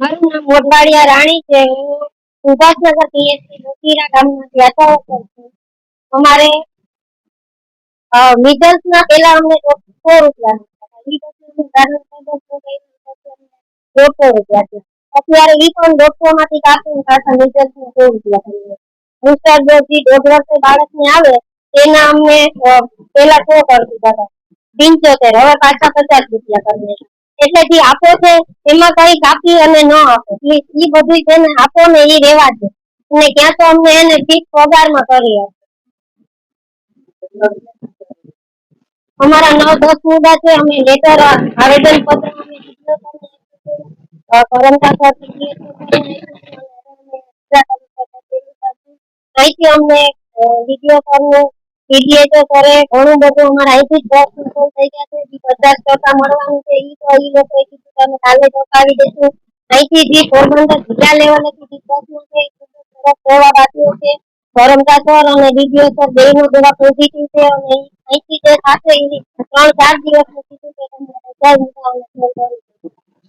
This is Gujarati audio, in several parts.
મારું નામ મોઢવાડિયા રાણી છે. હું ઉપાસનગર પીએસસી મોતીરા ગામમાંથી યાત્રાઓ કરું છું. અમારે મિડલ્સ ના પેલા અમને સો રૂપિયા દોઢસો રૂપિયા છે. અત્યારે ઈ પણ દોઢસો માંથી કાપીને પાછા મિડલ્સ ને સો રૂપિયા કરી બુસ્ટર ડોઝથી દોઢ વર્ષે બાળકને આવે, એના અમને પેલા સો કરી દીધા હતા. પંચોતેર હવે પાછા પચાસ રૂપિયા કરી એટલે જે આપો છે, એમાં કઈ કાપી અને ન આપો. ઈ બધું છે ને આપો ને એ રેવા દે. અને ક્યાં તો અમને એને ફિક્સ પગારમાં કરી આપો. અમારા નવ દસ મુદ્દા છે, અમે લેટર આવેદન પત્ર અહીંથી અમને વીડિયો સરનું તો કરે, ઘણું બધું અમારા અહીંથી જ ઇન્ફોર્મ થઈ ગયા છે. પચાસ ટકા મળવાનું છે એ તો એ લોકો કીધું, તમે કાલે ચોંકાવી દઈશું અહીંથી જે પોરબંદર જિલ્લા લેવલેથી પ્રશ્નો છે સેવા આપ્યો છે. ધરમતા સર અને ડીડીઓ સર બેયનો જવાબ પોઝિટિવ છે અને અહીંથી જે સાથે ત્રણ ચાર દિવસ કીધું કે તમને બધા મુદ્દાઓને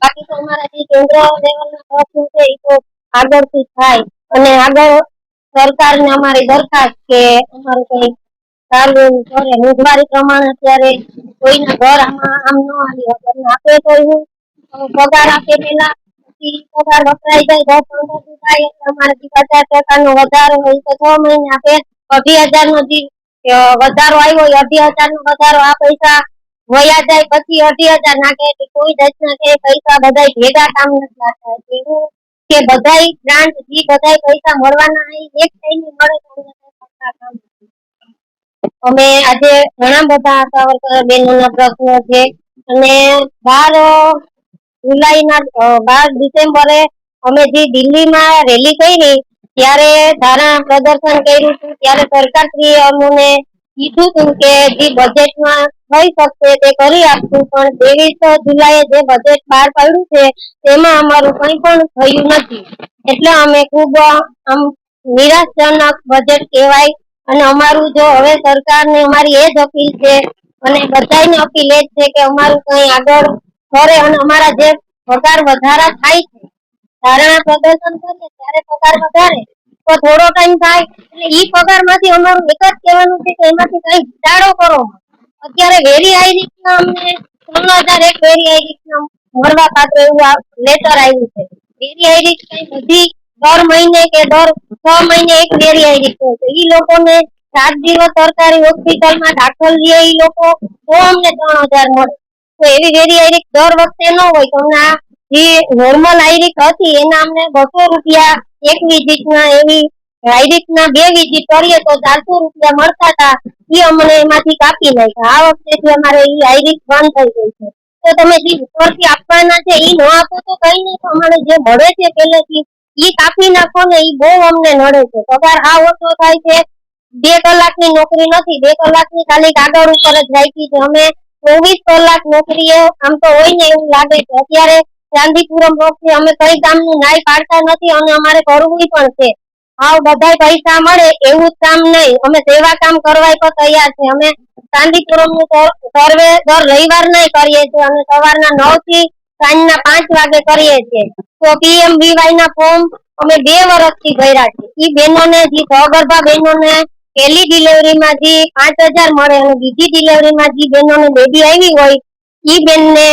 બાકી તો અમારા જે કેન્દ્ર લેવલના પ્રશ્નો છે એ તો આગળથી થાય. અને આગળ સરકારને અમારી દરખાસ્ત કે અમારું કઈ વધારો આવ્યો હોય, અઢી હજાર નો વધારો આ પૈસા વયા જાય. પછી અઢી હજાર નાખે કોઈ રચના કે પૈસા બધા ભેગા કામ નથી લાગતા. એવું કે બધાય ગ્રાન્ટ જે બધાય પૈસા મળવાના એક ટાઈમે મળે તો કામ. અમે આજે ઘણા બધા સાવરકર બહેનોના પ્રશ્નો છે અને બાર જુલાઈના બાર ડિસેમ્બરે અમે જે દિલ્હીમાં રેલી કરી ત્યારે ધારણા પ્રદર્શન કર્યું હતું, ત્યારે સરકારશ્રીએ અમને કીધું હતું કે જે બજેટમાં થઈ શકશે તે કરી આપશું, પણ ત્રેવીસ જુલાઈએ જે બજેટ બહાર પાડ્યું છે તેમાં અમારું કંઈ પણ થયું નથી. એટલે અમે ખૂબ આમ નિરાશજનક બજેટ કહેવાય અને અમારું જો હવે સરકારને અમારી એ જ અપીલ છે અને બધાને અપીલ એ જ છે કે અમારું કંઈ આગળ કરે અને અમારા જે પગાર વધારા થાય છે, ધારણા પ્રદર્શન કરીએ ત્યારે પગાર વધારે. તો થોડો ટાઈમ થાય એટલે ઈ પગારમાંથી અમારું એક જ કહેવાનું છે કે એમાંથી કઈ ઘટાડો કરો. અત્યારે વેરી હાઈ રીતના અમને ત્રણ હજાર એક વેરી હાઈ રીતના મળવા પાત્ર એવું લેટર આવ્યું છે. વેરી હાઈ રીત કઈ બધી દર મહિને કે દર છ મહિને એક રીત હોય. તો ઈ લોકોને સાત દિવસ સરકારી હોસ્પિટલમાં દાખલ રહીએ ઈ લોકો, તો અમને ત્રણ હજાર મળે. તો એવી વેરી દર વખતે ન હોય. તો આ જે નોર્મલ આયરિક હતી, એના અમને બસો રૂપિયા એક વિઝિટ ના એવી આઈરિક ના બે વિઝિટ કરીએ તો ચારસો રૂપિયા મળતા હતા. એ અમને એમાંથી કાપી નાખ્યા. આ વખતે અમારે એ આયરિક બંધ થઈ ગઈ છે. તો તમે જે ઉપરથી આપવાના છે એ ન આપો તો કઈ નહીં. અમારે જે મળે છે પહેલેથી ઈ કાપી નાખો ને ઈ બહુ અમને નડે છે. પગાર આ ઓછો થાય છે, બે કલાકની નોકરી નથી, બે કલાકની ખાલી કાગળ ઉપર જ રાખી છે. અમે ચોવીસ કલાક નોકરીએ, આમ તો હોય ને એવું લાગે છે. અત્યારે ચાંદીપુરમ રોકથી અમે કઈ કામનું નાય પાડતા નથી, અને અમારે કરવું પણ છે. આવ બધાય પૈસા મળે, એવું કામ નહીં. અમે સેવા કામ કરવા પણ તૈયાર છે. અમે ચાંદીપુરમનું સર્વે દર રવિવાર નહીં કરીએ છીએ. અને સવારના નવથી સાંજના પાંચ વાગે કરીએ છીએ. તો પીએમવીવાય ના ફોર્મ અમે બે વર્ષથી ભર્યા છે ઈ બહેનોને જે સગર્ભા બહેનોને પહેલી ડિલિવરીમાં જે પાંચ હજાર મળે અને બીજી ડિલિવરીમાં જે બહેનોને બેબી આવી હોય, ઈ બેનને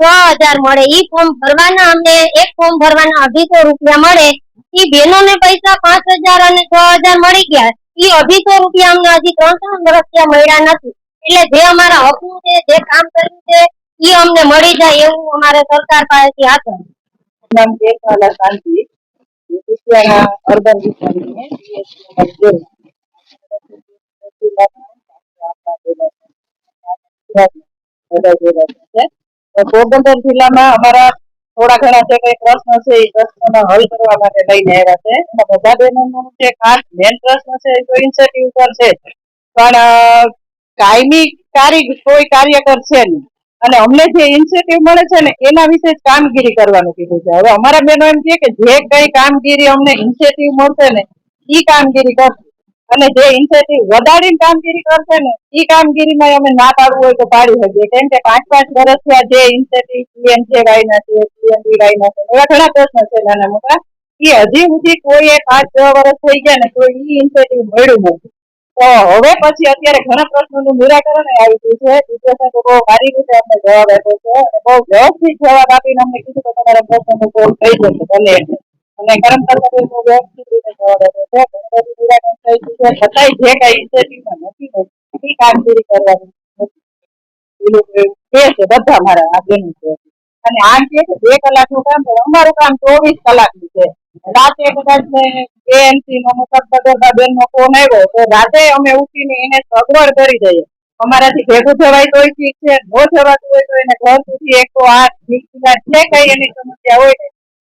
છ હજાર મળે. ઈ ફોર્મ ભરવાના અમને એક ફોર્મ ભરવાના અઢીસો રૂપિયા મળે. ઈ બહેનોને પૈસા પાંચ હજાર અને છ હજાર મળી ગયા. ઈ અઢીસો રૂપિયા અમને હજી ત્રણ ત્રણ વર્ષ મળ્યા નથી. એટલે જે અમારા હકનું છે, જે કામ કર્યું છે ઈ અમને મળી જાય એવું અમારે સરકાર પાસેથી છે. નામ જેઠાલા શાંતિ. કુશિયાના પોરબંદર જિલ્લામાં અમારા થોડા ઘણા જે કઈ પ્રશ્ન છે એ પ્રશ્નોનો હલ કરવા માટે લઈને આવ્યા છે. બધા બહેનોનું જે ખાસ મેન પ્રશ્ન છે, એ તો ઇન્સેન્ટિવ પર છે પણ કાયમી કાર્ય કોઈ કાર્યકર છે નહીં. અને અમને જે ઇન્સેટિવ મળે છે ને, એના વિશે જ કામગીરી કરવાનું કીધું છે. હવે અમારા બહેનો એમ કે જે કઈ કામગીરી અમને ઇન્સેટિવ મળશે ને એ કામગીરી કરશે. અને જે ઇન્સેન્ટિવ વધારીને કામગીરી કરશે ને એ કામગીરીમાં અમે ના પાડવું હોય તો પાડી શકીએ. કેમ કે પાંચ પાંચ વર્ષથી આ જે ઇન્સેન્ટિવ પીએમજેવાય ના છે પીએમડીવાય ના છે, એવા ઘણા પ્રશ્નો છે નાના મોટા. એ હજી સુધી કોઈ એક પાંચ છ વર્ષ થઈ ગયા ને કોઈ એ ઇન્સેન્ટિવ મળ્યું નથી. તો હવે પછી અત્યારે ઘણા પ્રશ્નોનું નિરાકરણ આવી ગયું છે. તો બહુ સારી રીતે અમને જવાબ આપ્યો છે અને બહુ વ્યવસ્થિત જવાબ આપીને અમને કીધું કે તમારા પ્રશ્નનો સોલ્વ થઈ જશે ભલે. અને સાહેબે બહુ વ્યવસ્થિત રીતે જવાબ આપ્યો છે. ઘણું નિરાકરણ થઈ ગયું છે. છતાંય જે કઈ ઇન્સેન્ટિવમાં નથી ને એ કામગીરી કરવાની. એ એવું છે બધા મારા આ બેનો છે. અને આમ કે છે બે કલાકનું કામ પણ અમારું કામ ચોવીસ કલાકનું છે. રાતે કદાચ એએનસી નો મુસાફર નો ફોન આવ્યો તો રાતે અમે ઉઠીને એને સગવડ કરી દઈએ. અમારાથી ભેગું થવાય તો ઠીક છે, ન થવાતું હોય તો એને ઘર સુધી એકસો આઠ વીસ જે કઈ એની સમસ્યા હોય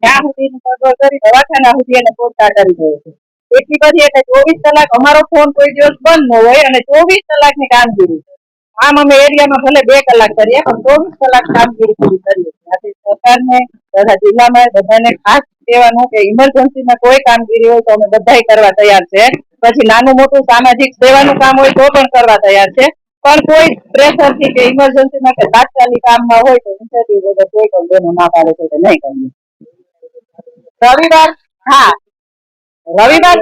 ત્યાં સુધી સગવડ કરી દવાખાના સુધી એને પહોંચતા કરી દઈએ છે એટલી બધી એટલે ચોવીસ કલાક અમારો ફોન કોઈ દિવસ બંધ ન હોય અને ચોવીસ કલાકની કામગીરી. છે આમ અમે એરિયામાં ભલે બે કલાક કરીએ, પણ ચોવીસ કલાક કામગીરી પૂરી કરીએ છીએ. સરકારને, તથા જિલ્લામાં બધાને ખાસ કહેવાનું કે ઇમરજન્સીમાં કોઈ કામગીરી હોય તો અમે બધા કરવા તૈયાર છે. પછી નાનું મોટું સામાજિક સેવાનું કામ હોય તો પણ કરવા તૈયાર છે. પણ કોઈ પ્રેશરથી કે ઇમરજન્સીમાં કે તાત્કાલિક કામમાં હોય તો ઇન્ટરવ્યુ વગર કોઈ પણ બેનો ના પાડે છે કે નહીં કરીએ રવિવાર? હા. રવિવાર?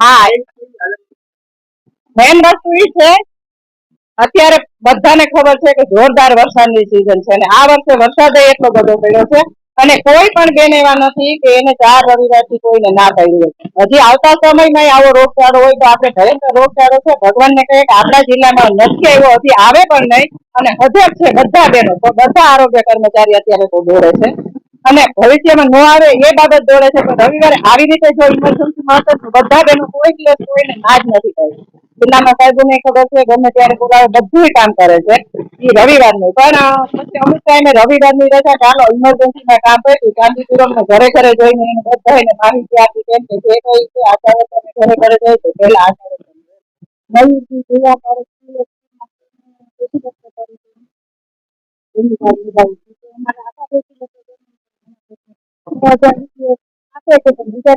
હા. મેન વસ્તુ એ છે, અત્યારે બધાને ખબર છે કે જોરદાર વરસાદની સિઝન છે અને આ વર્ષે વરસાદ એટલો બધો પડ્યો છે અને કોઈ પણ બેન એવા નથી કે એને ચાર રવિવારથી કોઈને ના હોય. હજી આવતા સમયમાં આવો રોગચાળો હોય તો આપણે ભયંકર રોગચાળો છે. ભગવાનને કહે કે આપણા જિલ્લામાં નથી આવ્યો, હજી આવે પણ નહીં. અને હજર છે બધા બેનો. તો બધા આરોગ્ય કર્મચારી અત્યારે તો દોડે છે. અને ભવિષ્યમાં ન આવે એ બાબત દોડે છે. પણ રવિવારે આવી રીતે જો ઇમરજન્સી મળશે તો બધા બહેનો કોઈ દિવસ કોઈને ના જ નથી કરી જિલ્લામાં સાહેબોને ખબર છે, ગમે ત્યારે બોલાવે બધું કામ કરે છે. એ રવિવારનું. પણ પછી અમુક ટાઈમે રવિવારની રજા ચાલો ઇમરજન્સીમાં કામ કર્યું ગાંધીપુરમ ઘરે ઘરે જઈને એને બધાને માહિતી આપી કેમ કે જે કઈ છે આચાર્ય તમે ઘરે ઘરે જઈ તો પહેલા તમે પણ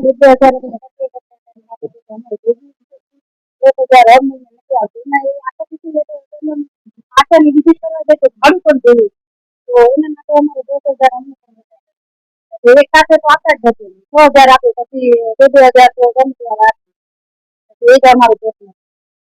બીજા આખાની વિઝિટ કરવા જાય તો ભાડું પણ જોઈએ. તો એના માટે અમારે દસ હજાર અમને એક સાથે તો આપતા જ છ હજાર આપે પછી, બે હજાર તો ગમે આપે. એ જ અમારો પ્રશ્ન